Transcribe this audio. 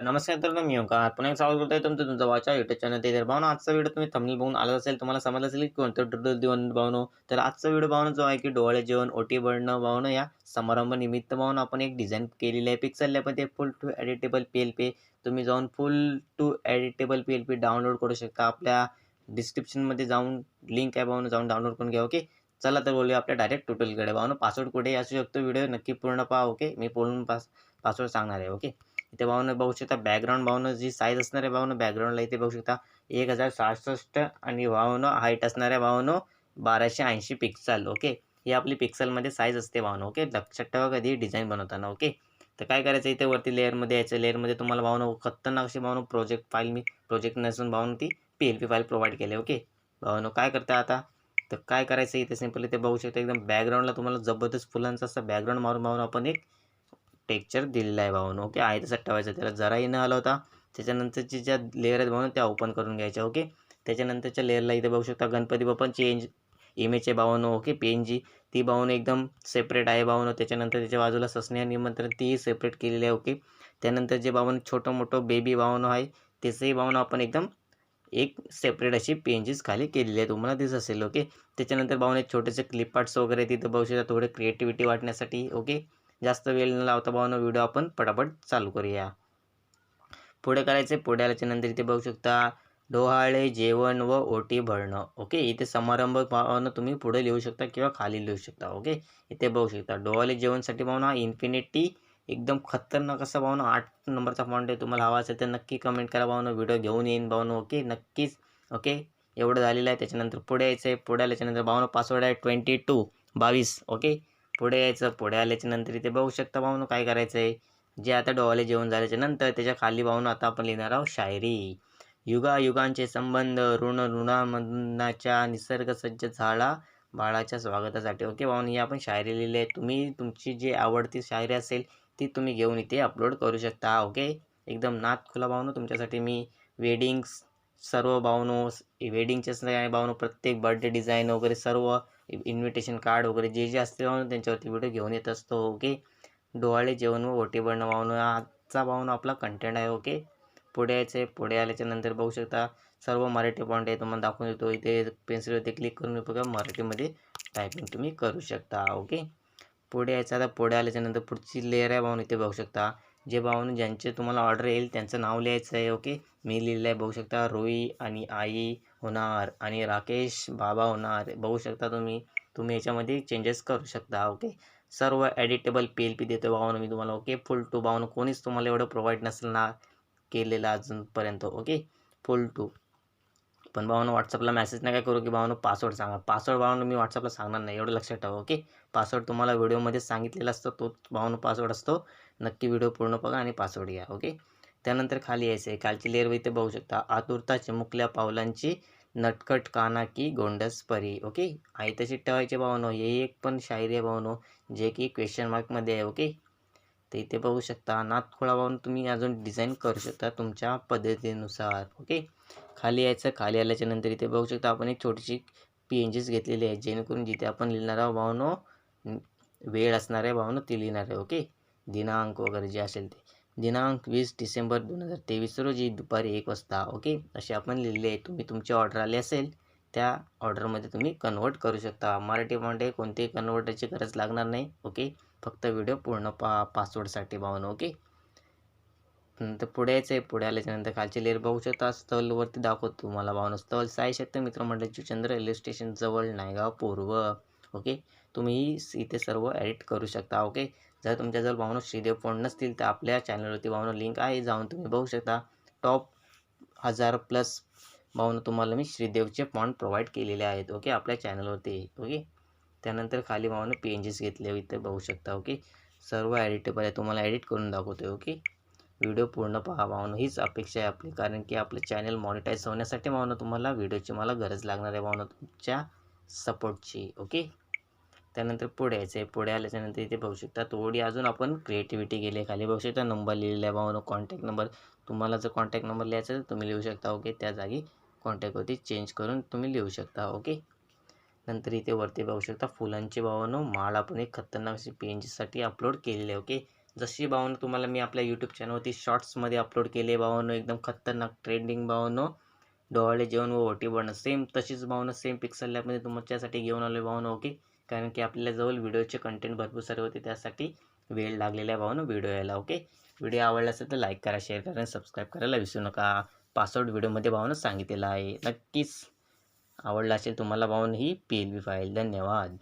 नमस्कार तर मी हो का? पुन्हा एक स्वागत करतोय तुमचं तुमचं वाचा युट्यूब चॅनल ते तर भावना. आजचा व्हिडिओ तुम्ही थंबनी बघून आला असेल तुम्हाला समजलं असेल की कोणतं टोटल देऊन भावनो. तर आजचा व्हिडिओ भावना जो आहे की डोळे जेवण ओटी बळणं भावनं या समारंभ निमित्त भावना आपण एक डिझाईन केलेली आहे. पिक्सल लॅबमध्ये full to editable P L P तुम्ही जाऊन full to editable P L P download करू शकता. आपल्या डिस्क्रिप्शनमध्ये जाऊन लिंक आहे भावना जाऊन डाउनलोड करून घ्या ओके चला तर बोलूया आपल्या डायरेक्ट टोटलकडे भावना पासवर्ड कुठे असू शकतो व्हिडिओ नक्की पूर्ण पहा ओके मी पूर्ण पास पासवर्ड सांगणार आहे ओके इथे भावनं बघू शकता बॅकग्राऊंड भावनं जी साईज असणार आहे भावनं बॅकग्राऊंडला इथे बघू शकता एक हजार सहासष्ट आणि भावनं हाईट असणाऱ्या भावनं बाराशे ऐंशी पिक्सल ओके ही आपली पिक्सलमध्ये साईज असते भावनं ओके लक्षात ठेवा कधी डिझाईन बनवताना ओके तर काय करायचं इथे वरती लेअरमध्ये यायचं लेअरमध्ये तुम्हाला भावनं खतरनाक अशी भावनं प्रोजेक्ट फाईल मी प्रोजेक्ट नसून भावनं ती P L P file provide केली ओके भावनं काय करता आता तर काय करायचं इथे सिंपल इथे बघू शकता एकदम बॅकग्राऊंडला तुम्हाला जबरदस्त फुलांचा असं बॅकग्राऊंड मारून मारून आपण एक टेक्चर दिलेला आहे भाऊन ओके? आहे तसं ठेवायचं. त्याला जराही न आला होता त्याच्यानंतरची ज्या लेअर आहेत भाऊन त्या ओपन करून घ्यायच्या ओके? त्याच्यानंतरच्या लेअरला इथे बघू शकता गणपती बाप्पा चेंज आहे भावनो ओके? पेनजी ती भावनं एकदम सेपरेट आहे भावनं. त्याच्यानंतर त्याच्या बाजूला सस्नेह निमंत्रण तीही सेपरेट केलेली आहे ओके? त्यानंतर जे भावन छोटं मोठं बेबी भावनं आहे त्याचंही भावनं आपण एकदम एक सेपरेट अशी पेंजेस खाली केलेली आहे तुम्हाला दिसत असेल ओके? त्याच्यानंतर भावने छोटेसे क्लिपार्ट्स वगैरे तिथं बघू शकता. थोडे क्रिएटिव्हिटी वाटण्यासाठी ओके? जास्त वेळ न लावता भावना व्हिडिओ आपण पटापट चालू करूया. पुढे करायचे पुढे आल्याच्यानंतर इथे बघू शकता डोहाळे जेवण व ओटी भरणं. ओके? इथे समारंभ भावनं तुम्ही पुढे लिहू शकता किंवा खाली लिहू शकता. ओके? इथे बघू शकता डोहाळे जेवणसाठी भावना इन्फिनिटी एकदम खतरनाक असा भावना आठ नंबरचा फॉन्ट आहे. तुम्हाला हवा असेल तर नक्की कमेंट करा भावना व्हिडिओ घेऊन येईन भावना. ओके? नक्कीच. ओके? एवढं झालेलं आहे. त्याच्यानंतर पुढे यायचं आहे पुढे आल्याच्यानंतर भावना पासवर्ड आहे ट्वेंटी टू बावीस. ओके? पुढे यायचं पुढे आल्याच्यानंतर इथे बघू शकता भाऊन काय करायचं आहे जे आता डोवाले जेवण झाल्याच्यानंतर त्याच्याखाली भाऊन आता आपण लिहिणार आहोत शायरी. युगा युगांचे संबंध ऋण ऋणामधनाच्या निसर्गसज्ज झाडा बाळाच्या स्वागतासाठी. ओके भाऊन ही आपण शायरी लिहिली आहे. तुम्ही तुमची जी आवडती शायरी असेल ती तुम्ही घेऊन इथे अपलोड करू शकता. ओके? एकदम नात खुला भावनो तुमच्यासाठी मी वेडिंग्स सर्व भावनो वेडिंगचे भावनो प्रत्येक बर्थडे डिझाईन वगैरे सर्व इन्व्हिटेशन कार्ड वगैरे जे जे असते त्यांच्यावरती व्हिडिओ घेऊन येत असतो ओके डोहाळे जेवण व ओटी भरणं वाहून आजचा भावनं आपला कंटेंट आहे ओके पुढे यायचं आहे पुढे आल्याच्यानंतर बघू शकता सर्व मराठी पॉईंट आहे तुम्हाला दाखवून देतो. इथे पेन्सिलवरती क्लिक करून बघा मराठीमध्ये टायपिंग तुम्ही करू शकता ओके पुढे यायचं आता पुढे आल्याच्यानंतर पुढची लेअर आहे भावून इथे बघू शकता. जे भावनं ज्यांचे तुम्हाला ऑर्डर येईल त्यांचं नाव लिहायचं आहे ओके मी लिहिलं आहे बघू शकता रोई आणि आई होणार आणि राकेश बाबा होणार. बघू शकता तुम्ही तुम्ही याच्यामध्ये चेंजेस करू शकता ओके सर्व ॲडिटेबल पी एल पी देतो भावानं मी तुम्हाला ओके फुल टू भावनं कोणीच तुम्हाला एवढं प्रोव्हाइड नसणार ना केलेलं अजूनपर्यंत ओके फुल टू पण भावानं व्हॉट्सअपला मेसेज नाही काय करू की भावानं पासवर्ड सांगा. पासवर्ड भावनं मी व्हॉट्सअपला सांगणार नाही. एवढं लक्षात ठेवा ओके पासवर्ड तुम्हाला व्हिडिओमध्ये सांगितलेला असतो तोच भावनं पासवर्ड असतो. नक्की व्हिडिओ पूर्ण बघा आणि पासवर्ड घ्या ओके त्यानंतर खाली यायचं आहे. खालची लेअर इथे बघू शकता. आतुरता चिमुकल्या पावलांची नटकट काना की गोंडस परी ओके आई तशी ठेवायचे भावनो. हे एक पण शायरी आहे भावनो जे की क्वेश्चन मार्कमध्ये आहे ओके तर इथे बघू शकता. नाथखोळा पाहून तुम्ही अजून डिझाईन करू शकता तुमच्या पद्धतीनुसार ओके खाली यायचं खाली आल्याच्यानंतर इथे बघू शकता आपण एक छोटीशी पी एन जीस घेतलेली आहे जेणेकरून जिथे आपण लिहिणार आहोत भावनो वेळ असणार आहे भावनो ती लिहिणार आहे ओके दिनांक वगैरे जे असेल ते. दिनांक वीस डिसेंबर दोन हजार तेवीस रोजी दुपारी एक वाजता ओके असे आपण लिहिले आहे तुम्ही तुमची ऑर्डर आली असेल त्या ऑर्डरमध्ये तुम्ही कन्वर्ट करू शकता. मराठीमध्ये कोणतेही कन्वर्टरची गरज लागणार नाही ओके? फक्त व्हिडिओ पूर्ण पा पासवर्डसाठी भावना ओके? नंतर पुढे यायचं आहे पुढे आल्याच्यानंतर खालची लेअर बघू शकता. स्थलवरती दाखवतो तुम्हाला भावनं. स्थल साई शकतं मित्रमंडळ चंद्र रेल्वे स्टेशन जवळ नायगाव पूर्व ओके? तुम्ही इथे सर्व ॲडिट करू शकता ओके? जर तुमच्याजवळ भावनो श्रीदेव फोन नसतील तर आपल्या चॅनलवरती भावना लिंक आहे. जाऊन तुम्ही बघू शकता. टॉप हजार प्लस भावनो तुम्हाला मी श्रीदेवचे फॉन्ट प्रोव्हाइड केलेले आहेत ओके आपल्या चॅनलवरती ओके त्यानंतर खाली भावानं पी एन जीस घेतले इथे बघू शकता ओके सर्व एडिटेबल आहे तुम्हाला एडिट करून दाखवतो ओके व्हिडिओ पूर्ण पहा भावनं हीच अपेक्षा आहे आपली कारण की आपलं चॅनल मॉनिटाईज होण्यासाठी भावनं तुम्हाला व्हिडिओची मला गरज लागणार आहे भावनं तुमच्या सपोर्टची ओके त्यानंतर पुढे यायचं आहे पुढे आल्याच्यानंतर इथे बघू शकता थोडी अजून आपण क्रिएटिव्हिटी गेली खाली बघू शकता नंबर लिहिलेला आहे भावनं कॉन्टॅक्ट नंबर तुम्हाला जर कॉन्टॅक्ट नंबर लिहायचा तर तुम्ही लिहू शकता ओके त्या जागी कॉन्टॅक्टवरती चेंज करून तुम्ही लिहू शकता ओके नंतर इथे वरती बघू शकता फुलांची भावनो माळ आपण एक खतरनाक अशी पी अपलोड केलेली आहे ओके जशी भावनं तुम्हाला मी आपल्या यूट्यूब चॅनलवरती शॉर्ट्समध्ये अपलोड केले भावानं एकदम खतरनाक ट्रेंडिंग भावनं डोहाळे जेवण व ओटी बनणं सेम तशीच भावनं सेम पिक्सल लॅबमध्ये तुमच्यासाठी घेऊन आलो आहे भावनं ओके कारण की आपल्याजवळ व्हिडिओचे कंटेंट भरपूर सारे होते त्यासाठी वेळ लागलेला आहे भावनं व्हिडिओ यायला ओके व्हिडिओ आवडला असेल तर लाईक करा शेअर करा आणि सबस्क्राईब करायला विसरू नका. पासवर्ड व्हिडिओमध्ये भावनं सांगितलेलं आहे. नक्कीच आवडला असेल तुम्हाला भावनं ही पी एल बी फाईल. धन्यवाद.